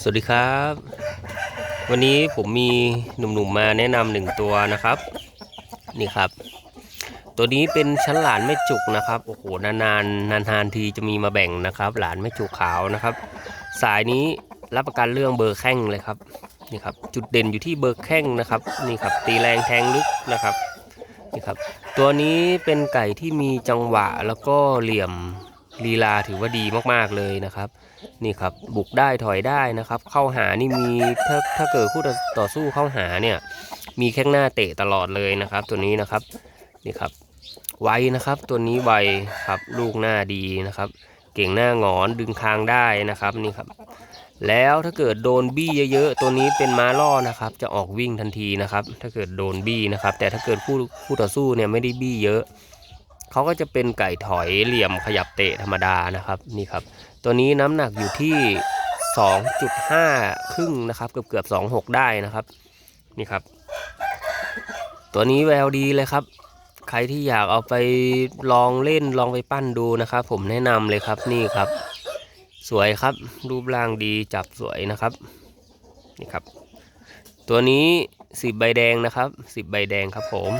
สวัสดีครับ วันนี้ผมมีหนุ่มๆมาแนะนำหนึ่งตัวนะครับ นี่ครับ ตัวนี้เป็นชั้นหลานแม่จุกนะครับโอ้โหนานๆนานๆทีจะมีมาแบ่งนะครับ หลานแม่จุกขาวนะครับ สายนี้รับประกันเรื่องเบอร์แข้งเลยครับนี่ครับ จุดเด่นอยู่ที่เบอร์แข้งนะครับนี่ครับ ตีแรงแทงลึกนะครับนี่ครับ ตัวนี้เป็นไก่ที่มีจังหวะแล้วก็เหลี่ยม ลีลาถือว่าดีมากๆเลยนะครับ นี่ครับบุกได้ถอยได้นะครับ เข้าหานี่มีถ้าถ้าเกิดคู่ต่อสู้เข้าหาเนี่ย มีแข้งหน้าเตะตลอดเลยนะครับ ตัวนี้นะครับนี่ครับไวนะครับ ตัวนี้ไวครับลูกหน้าดีนะครับ เก่งหน้างอนดึงคางได้นะครับนี่ครับ แล้วถ้าเกิดโดนบี้เยอะๆตัวนี้เป็นม้าล่อนะครับ จะออกวิ่งทันทีนะครับ ถ้าเกิดโดนบี้นะครับ แต่ถ้าเกิดคู่คู่ต่อสู้เนี่ยไม่ได้บี้เยอะ เขาก็จะเป็นไก่ถอยเหลี่ยมขยับเตะธรรมดานะครับนี่ครับ ตัวนี้น้ำหนักอยู่ที่ 2.5 ครึ่งนะครับ เกือบเกือบ26 ได้นะครับนี่ครับ ตัวนี้แววดีเลยครับ ใครที่อยากเอาไปลองเล่นลองไปปั้นดูนะครับ ผมแนะนำเลยครับนี่ครับ สวยครับรูปร่างดีจับสวยนะครับนี่ครับ ตัวนี้10ใบแดงนะครับ10ใบแดงครับผม